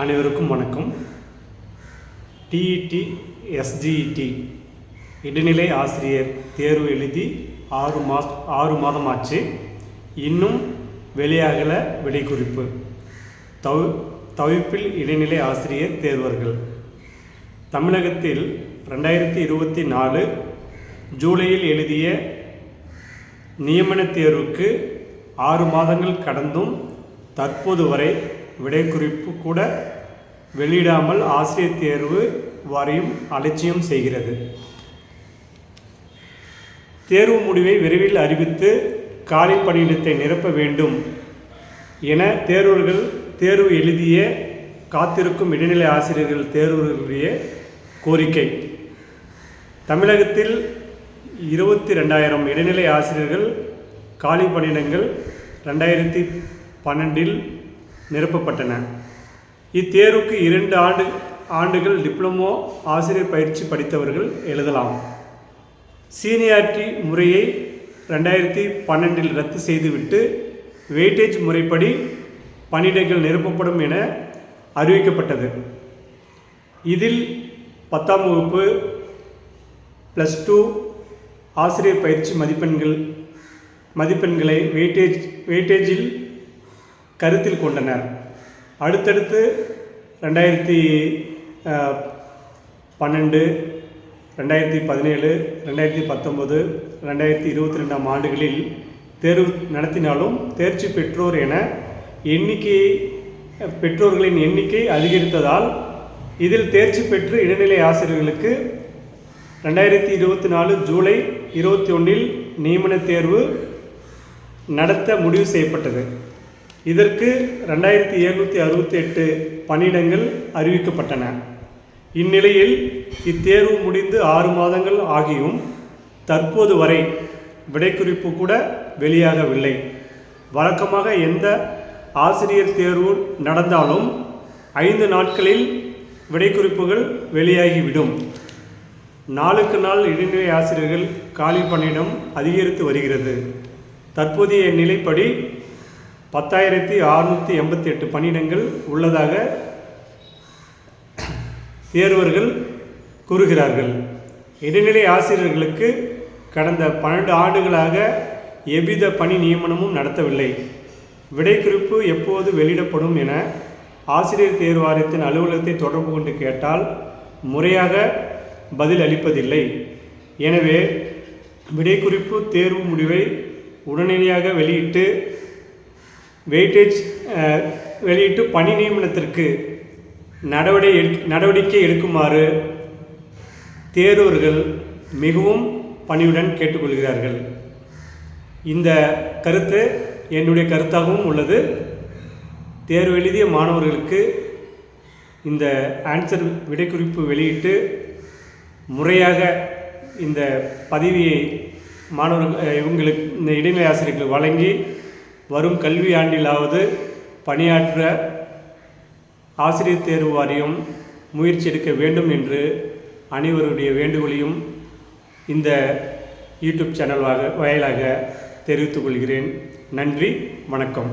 அனைவருக்கும் வணக்கம். டிஇடி எஸ்ஜிஇடி இடைநிலை ஆசிரியர் தேர்வு எழுதி ஆறு மாஸ் ஆறு மாதம் ஆச்சு இன்னும் வெளியாகல விடை குறிப்பு தவி தவிப்பில் இடைநிலை ஆசிரியர் தேர்வர்கள். தமிழகத்தில் ரெண்டாயிரத்தி இருபத்தி நாலு ஜூலையில் எழுதிய நியமன தேர்வுக்கு ஆறு மாதங்கள் கடந்தும் தற்போது வரை விடைக்குறிப்பு கூட வெளியிடாமல் ஆசிரியர் தேர்வு வாரியம் அலட்சியம் செய்கிறது. தேர்வு முடிவை விரைவில் அறிவித்து காலி பணியிடத்தை நிரப்ப வேண்டும் என தேர்வர்கள் தேர்வு எழுதிய காத்திருக்கும் இடைநிலை ஆசிரியர்கள் தேர்வுகளுடைய கோரிக்கை. தமிழகத்தில் இருபத்தி ரெண்டாயிரம் இடைநிலை ஆசிரியர்கள் காலி பணியிடங்கள் ரெண்டாயிரத்தி பன்னெண்டில் நிரப்பப்பட்டன. இத்தேர்வுக்கு இரண்டு ஆண்டு ஆண்டுகள் டிப்ளமோ ஆசிரியர் பயிற்சி படித்தவர்கள் எழுதலாம். சீனியாரிட்டி முறையை ரெண்டாயிரத்தி பன்னெண்டில் ரத்து செய்துவிட்டு வெயிட்டேஜ் முறைப்படி பணியிடங்கள் நிரப்பப்படும் என அறிவிக்கப்பட்டது. இதில் பத்தாம் வகுப்பு ப்ளஸ் டூ ஆசிரியர் பயிற்சி மதிப்பெண்கள் மதிப்பெண்களை வெயிட்டேஜ் வெயிட்டேஜில் கருத்தில் கொண்டனர். அடுத்தடுத்து ரெண்டாயிரத்தி பன்னெண்டு ரெண்டாயிரத்தி பதினேழு ரெண்டாயிரத்தி பத்தொம்பது ரெண்டாயிரத்தி இருபத்தி ரெண்டாம் ஆண்டுகளில் தேர்வு நடத்தினாலும் தேர்ச்சி பெற்றோர் என எண்ணிக்கை பெற்றோர்களின் எண்ணிக்கை அதிகரித்ததால் இதில் தேர்ச்சி பெற்று இடைநிலை ஆசிரியர்களுக்கு ரெண்டாயிரத்தி இருபத்தி நாலு ஜூலை இருபத்தி ஒன்றில் நியமன தேர்வு நடத்த முடிவு செய்யப்பட்டது. இதற்கு ரெண்டாயிரத்தி எழுநூற்றி அறுபத்தி எட்டு பணியிடங்கள் அறிவிக்கப்பட்டன. இந்நிலையில் இத்தேர்வு முடிந்து ஆறு மாதங்கள் ஆகியும் தற்போது வரை விடைக்குறிப்பு கூட வெளியாகவில்லை. வழக்கமாக எந்த ஆசிரியர் தேர்வு நடந்தாலும் ஐந்து நாட்களில் விடைக்குறிப்புகள் வெளியாகிவிடும். நாளுக்கு நாள் இடைநிலை ஆசிரியர்கள் காலி பணியிடம் அதிகரித்து வருகிறது. தற்போதைய நிலைப்படி பத்தாயிரத்தி அறுநூற்றி எண்பத்தி எட்டு பணியிடங்கள் உள்ளதாக தேர்வர்கள் கூறுகிறார்கள். இடைநிலை ஆசிரியர்களுக்கு கடந்த பன்னெண்டு ஆண்டுகளாக எவ்வித பணி நியமனமும் நடத்தவில்லை. விடைக்குறிப்பு எப்போது வெளியிடப்படும் என ஆசிரியர் தேர்வாரியத்தின் அலுவலகத்தை தொடர்பு கொண்டு கேட்டால் முறையாக பதில் அளிப்பதில்லை. எனவே விடைக்குறிப்பு தேர்வு முடிவை உடனடியாக வெளியிட்டு வெயிட்டேஜ் வெளியிட்டு பணி நியமனத்திற்கு நடவடிக்கை எடுக் நடவடிக்கை எடுக்குமாறு தேர்வர்கள் மிகவும் பணியுடன் கேட்டுக்கொள்கிறார்கள். இந்த கருத்து என்னுடைய கருத்தாகவும் உள்ளது. தேர்வு எழுதிய மாணவர்களுக்கு இந்த ஆன்சர் விடைக்குறிப்பு வெளியிட்டு முறையாக இந்த பதவியை மாணவர்கள் இவங்களுக்கு இந்த இடைநிலை ஆசிரியர்களுக்கு வழங்கி வரும் கல்வி ஆண்டிலாவது பணியாற்ற ஆசிரியர் தேர்வு வாரியம் முயற்சி எடுக்க வேண்டும் என்று அனைவருடைய வேண்டுகோளையும் இந்த யூடியூப் சேனல் வாக வாயிலாக தெரிவித்துக் கொள்கிறேன். நன்றி வணக்கம்.